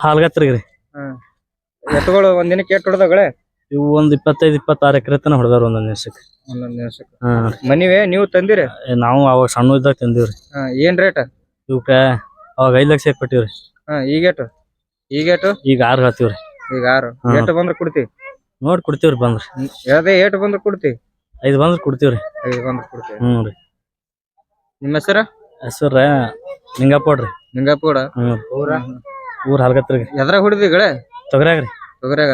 ಹಾಲ್ಗತ್ರಿಗೆ ರೀ ಎತ್ತುಗಳು ಒಂದ್ ದಿನಕ್ಕೆ ಎಟ್ ಹೊಡೆದಗಳೇ ಇವು ಒಂದ್ ಇಪ್ಪತ್ತೈದು ಇಪ್ಪತ್ತಾರು ಎಕರೆ ತನ ಹೊಡೆದಾರ ಒಂದೊಂದ್ ದಿವ್ಸಕ್ಕೆ. ಒಂದೊಂದು ದಿವಸಕ್ಕೆ. ಹಾ. ಮನಿವೆ? ನೀವು ತಂದಿರಿ? ನಾವು ಅವಾಗ ಸಣ್ಣ ಇದ್ದಾಗ ತಂದಿವ್ರಿ. ಹಾ ಏನ್ ರೇಟ್? ಇವಕ್ಕ ಅವಾಗ ಐದ್ ಲಕ್ಷ ಕೊಟ್ಟಿವ್ರಿ. ಹಾ ಈಗೇಟು ಈಗೇಟು ಈಗ ಆರ್ ಹೇಳ್ತೀವ್ರಿ ಈಗ ಆರು. ಹಾ. ಎಟ್ ಬಂದ್ರ ಕೊಡ್ತಿ? ನೋಡ್ ಕೊಡ್ತೀವ್ರಿ ಬಂದ್ರಿ. ಯಾವ್ದೇ ಏಟ್ ಬಂದ್ರ ಕೊಡ್ತಿ? ಐದ್ ಬಂದ್ರ ಕೊಡ್ತೀವ್ರಿ. ಐದು ಬಂದ್ರ ಕೊಡ್ತಿ. ಹ್ಞೂ ರೀ. ನಿಮ್ಮ ಹೆಸರ? ಹೆಸರ ನಿಂಗಪ್ಪೋಡ್ ನಿಂಗಪ್ಪ ನಿಂಗಾಪುರ ಹ್ಞೂ ಊರ ಹಾಲ್ಗತ್ರಿಗೆ ಎದ್ರಾಗ ಹೊಡಿದಿಗಳೇ ತೊಗರ್ಯಾಗ ರೀ. ತೊಗರ್ಯಾಗ?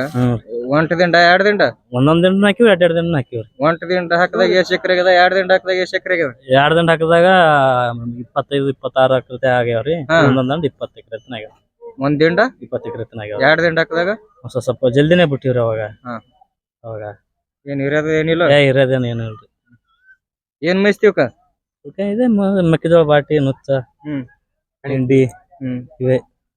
ಒಂಟ್ ದಿಂಡ ಎರಡ್ ದಿಂಡ? ಒಂದೊಂದ್ ದಿಂಡ ಹಾಕಿವ್ ಎರಡ್ ಎರಡ್ ದಿನ ಹಾಕಿವ್ರಿ. ಒಂಟ ದಿಂಡ ಹಾಕಿದಾಗ ಎಷ್ಟ್ ಎಕರೆ ಅದ? ಎರಡ್ ದಿಂಡ ಹಾಕಿದಾಗ ಎಷ್ಟ್ ಎಕರೆ ಅದ? ಎರಡ್ ದಿಂಡ ಹಾಕಿದಾಗ ಇಪ್ಪತ್ತೈದು ಇಪ್ಪತ್ತಾರು ಎಕರೆ ಆಗ್ಯಾವ್ರಿ. ಹಾ. ಒಂದೊಂದ್ ದಂಡ ಇಪ್ಪತ್ತು ಎಕರೆ ಆಗ್ಯಾವ ಒಂದ್ ದಿಂಡ? ಇಪ್ಪತ್ತು ಎಕರೆ ಆಗ್ಯಾವ ಎರಡ್ ದಿಂಡ ಹಾಕಿದಾಗ? ಒಂದ್ ಸ್ವಲ್ಪ ಸ್ವಲ್ಪ ಜಲ್ದಿನೇ ಬಿಟ್ಟಿವ್ರಿ ಅವಾಗ. ಹಾ. ಅವಾಗ. ಏನ್ ಇರೋದು ಏನಿಲ್ಲ? ಏ ಇರೋದೇನು ಏನು ಇಲ್ರಿ ಏನ್ ಮೇಯ್ಸ್ತೀವಕ್ಕ? ಓಕೆ ಇದೆ ಮ- ಮೆಕ್ಕೆಜೋಳ ಬಾಟಿ ನುಚ್ಚ ಹ್ಮ್. ಹಿಂಡಿ ಹ್ಮ್. ಇವೆ.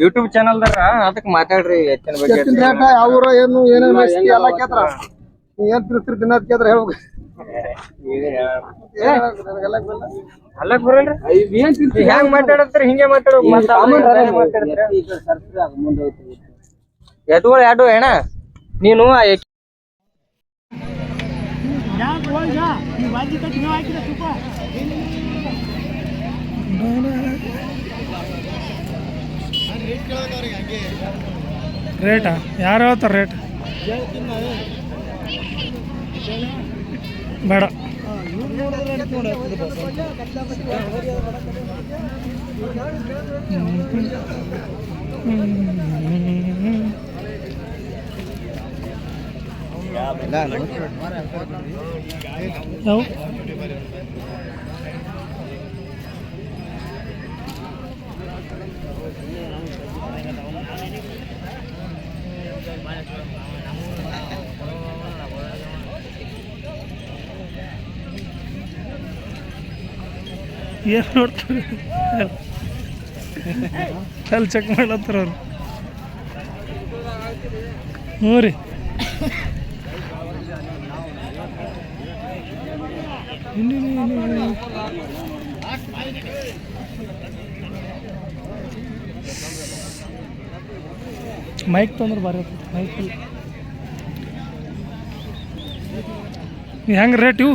ಯೂಟ್ಯೂಬ್ ಚಾನಲ್ ದಾರ ಅದಕ್ ಮಾತಾಡ್ರಿ ಎತ್ತಿನ ಬಗ್ಗೆ ಎತ್ತಿನ ರೇಟ ಯಾವ ಏನು ಏನೇನ್ ಮಾಹಿತಿ ಎಲ್ಲ ಕೇಳ್ತಾರ? ನೀ ಏನ್ ತಿರ್ತಿರ್ ದಿನ ಕೇಳ್ತಾರ ಹೇಳ್ಬೇಕು. ಅಲ್ಲಕ್ ಬರಲ್ರಿ? ಹೆಂಗ್ ಮಾತಾಡತ್ರಿ ಹಿಂಗೆ ಮಾತಾಡೋ ಎತ್ತುಗಳು ಎರಡು ಏನ ನೀನು ರೇಟಾ ಯಾರು ಹೇಳ್ತಾರೆ ರೇಟ್ ಬೇಡ. ಯಾವ? ಏನು ನೋಡ್ತಾರೆ? ಅಲ್ಲಿ ಚೆಕ್ ಮಾಡ್ಲತ್ತಾರ ಅವ್ರು. ಹ್ಞೂ ರೀ. ಮೈಕ್ ತಂದ್ರೆ ಬರ ಮೈಕ್ ಹೆಂಗೆ ರೇಟ್ ಇವು?